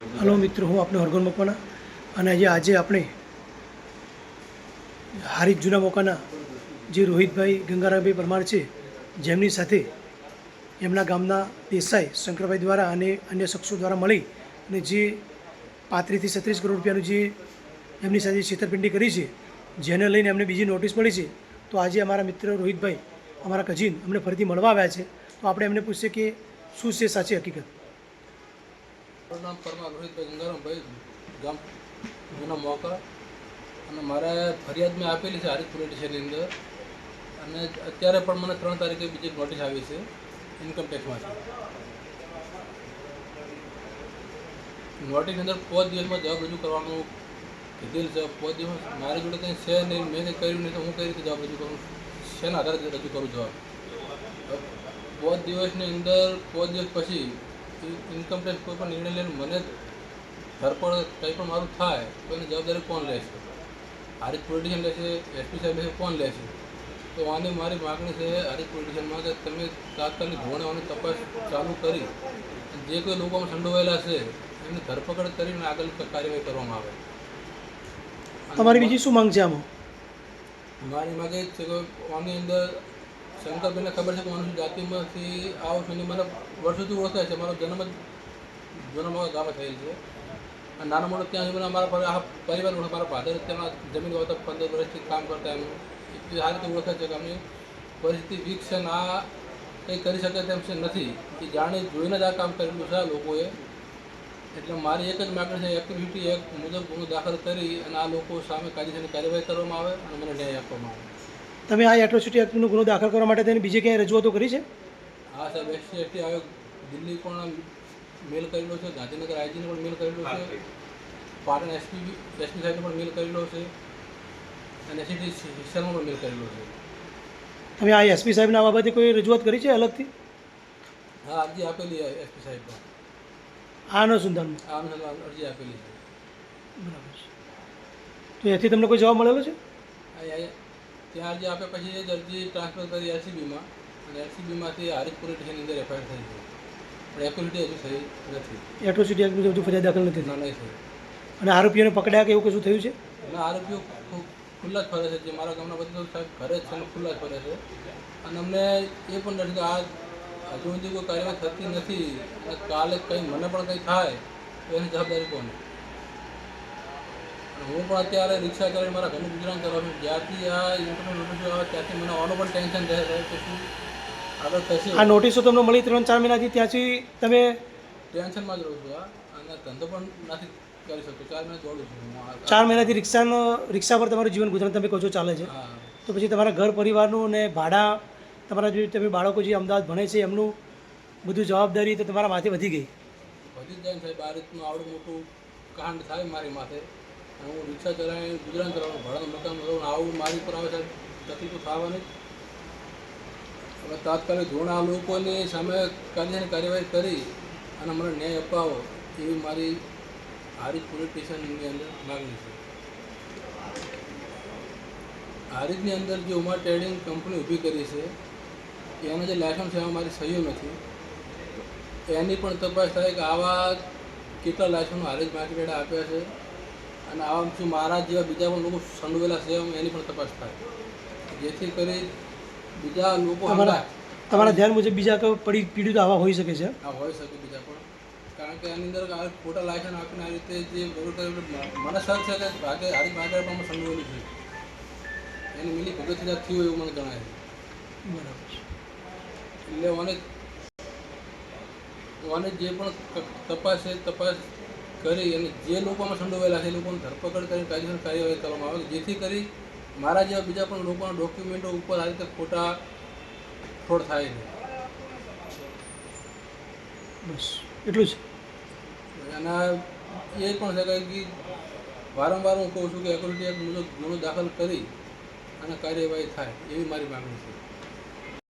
Hello મિત્રો, હું આપનો હરગોન મકવાના અને આજે આજે આપણે હારીજ જૂના મોકાના જે રોહિતભાઈ ગંગારામભાઈ પરમાર છે, જેમની સાથે એમના ગામના દેસાઈ શંકરભાઈ દ્વારા અને અન્ય શખ્સો દ્વારા મળી અને જે પાંત્રીસથી છત્રીસ કરોડ રૂપિયાનું જે એમની સાથે છેતરપિંડી કરી છે, જેને લઈને એમને બીજી નોટિસ મળી છે, તો આજે અમારા મિત્ર રોહિતભાઈ, અમારા કજીન અમને ફરીથી મળવા આવ્યા છે, તો આપણે એમને પૂછીએ કે શું છે સાચી હકીકત? મારું નામ પરમાર રોહિતભાઈ ગંગારામભાઈ ગામ. જૂના મોકા. અને મારે ફરિયાદ મેં આપેલી છે હારીજ પોલીસ સ્ટેશનની અંદર. અને અત્યારે પણ મને ત્રણ તારીખે બીજી નોટિસ આવી છે ઇન્કમટેક્સમાંથી નોટિસની અંદર પાંચ દિવસમાં જવાબ રજૂ કરવાનું કીધેલ છે. પાંચ દિવસ મારી જોડે કંઈ છે નહીં, મેં કંઈ કર્યું નહીં તો હું કઈ રીતે જવાબ રજૂ કરું? શેના આધારે રજૂ કરું જવાબ? પાંચ દિવસની અંદર, પાંચ દિવસ પછી ઇન્કમ કોઈ પણ નિર્ણય લઈને મને ધરપડ કંઈ પણ મારું થાય તો એની જવાબદારી કોણ લેશે હારીજ પોલિટિશિયન લેશે એસપી સાહેબ લેશે કોણ લેશે તો આની મારી માગણી છે હારીજ પોલિટિશિયનમાં કે તમે તાત્કાલિક ધોરણે તપાસ ચાલુ કરી જે કોઈ લોકોમાં સંડોવાયેલા છે એની ધરપકડ કરીને આગળ કાર્યવાહી કરવામાં આવે. તમારી બીજી શું માંગ છે આમાં? મારી માગે છે કે આની અંદર શંકરભાઈને ખબર છે કે મનુષ્ય જાતિમાંથી આવો છું મને વર્ષોથી ઓળખે છે. મારો જન્મ જ જૂનામાં ગામે થયેલ છે. અને નાનો મોટો ત્યાં સુધી મને મારા પર આ પરિવાર મારા ફાધર ત્યાં જમીન વાવતા પંદર વર્ષથી કામ કરતા એમ. એટલી સારી રીતે ઓળખે છે કે અમે પરિસ્થિતિ વીક છે આ કંઈ કરી શકે તેમ છે નથી. એ જાણી જોઈને જ આ કામ કરેલું છે આ લોકોએ. એટલે મારી એક જ માગણી છે એક્ટિવિટી એક્ટ મુજબ ગુનો દાખલ કરી અને આ લોકો સામે કાયદેસરની કાર્યવાહી કરવામાં આવે અને મને ન્યાય આપવામાં આવે. તમે આ એટ્રોસિટી એક્ટનો ગુનો દાખલ કરવા માટે તેને બીજે ક્યાંય રજૂઆતો કરી છે? હા સાહેબ એસટી એસટી આયોગ દિલ્હી પણ મેલ કરેલો છે ગાંધીનગર આઈજીને પણ મેલ કરેલો છે પાટણ એસપી એસપી સાહેબને પણ મેલ કરેલો છે અને એસટી શર્મા પણ મેલ કરેલો છે. તમે આ એસપી સાહેબના આ બાબતે કોઈ રજૂઆત કરી છે અલગથી? હા અરજી આપેલી એસપી સાહેબમાં આ અનુસંધાનમાં આ અનુસંધાન. અરજી આપેલી છે. બરાબર છે. તો એથી તમને કોઈ જવાબ મળેલો છે? ત્યાં અરજી આપે પછી એ જ અરજી ટ્રાન્સફર કરી એલસીબીમાં અને એલસીબીમાંથી હારીજ પોલીસ સ્ટેશનની અંદર એફઆઈઆર થઈ છે પણ એક્યુરિટી હજુ થઈ નથી. એટ્રોસિટી એક્ટ હજુ ફરિયાદ દાખલ નથી ના નહીં અને આરોપીઓને પકડ્યા કે એવું કશું થયું છે? અને આરોપીઓ ખુલ્લા જ ફરે છે. જે મારા ગામના બધા સાહેબ ઘરે જ છે અને ખુલ્લા જ ફરે છે. અને અમને એ પણ નથી કે આ હજુ સુધી કોઈ કાર્યવાહી થતી નથી. કાલે કંઈ મને પણ કંઈ થાય તો એની જવાબદારી કોની? હું પણ અત્યારે રિક્ષા કરીને મારા ઘરનું ગુજરાન કરવા છું. જ્યાંથી આ ઇન્ટરનેટ નોટિસ આવે ત્યાંથી મને આનું પણ ટેન્શન રહે છે કે શું આગળ થશે. આ નોટિસો તમને મળી ત્રણ ચાર મહિનાથી ત્યાંથી તમે ટેન્શનમાં જ રહું છું અને ધંધો પણ નથી કરી શકતો. ચાર મહિના દોડું છું ચાર મહિનાથી રિક્ષાનો રિક્ષા પર તમારું જીવન ગુજરાન તમે કહો છો ચાલે છે. તો પછી તમારા ઘર પરિવારનું અને ભાડા તમારા જે તમે બાળકો જે અમદાવાદ ભણે છે એમનું બધું જવાબદારી તો તમારા માથે વધી ગઈ. વધી જ જાય સાહેબ આ રીતનું આવડું મોટું કાંડ થાય મારી માથે. હું રિક્ષા ચલાવીને ગુજરાન ચલાવવાનું ભાડાનું મકાન કરવાનું આવું મારી પર આવે સાહેબ, તકલીફો થવાની. હવે તાત્કાલિક ધોરણ આ લોકોની સામે કાયદેસરની કાર્યવાહી કરી અને મને ન્યાય અપાવો એવી મારી હારીજ પોલીસ સ્ટેશનની અંદર માગણી છે. હારીજની અંદર જે ઉમા ટ્રેડિંગ કંપની ઊભી કરી છે એનો જે લાયસન્સ છે, એમાં મારી સહીઓ નથી. એની પણ તપાસ થાય કે આવા કેટલા લાયસન્સ હારીજ માર્કેટ આપ્યા છે. અને આવા શું મારા જેવા બીજા પણ લોકો સંડોવેલા છે એની પણ તપાસ થાય. જેથી કરી બીજા લોકો તમારા ધ્યાન મુજબ બીજા કોઈ પડી પીડિત આવા હોઈ શકે છે? આ હોઈ શકે બીજા પણ. કારણ કે આની અંદર આ ખોટા લાયસન્સ આપીને આ રીતે જે મને સર છે કે ભાગે હારી ભાગે પણ સંડોવેલું છે. એની મિલી ભગતથી થયું એવું મને જણાય બરાબર એટલે મને મને જે પણ તપાસ છે તપાસ કરી અને જે લોકોમાં સંડોવાયેલા છે એ લોકોની ધરપકડ કરી કાયદેસર કાર્યવાહી કરવામાં આવે જેથી કરી મારા જેવા બીજા પણ લોકોના ડોક્યુમેન્ટો ઉપર આ રીતે ખોટા ફ્રોડ થાય છે. બસ એટલું જ? અને એ પણ છે કે વારંવાર હું કહું છું કે એક્યુરિટી એક્ટ મુજબ ગુનો દાખલ કરી અને કાર્યવાહી થાય એવી મારી માગણી છે.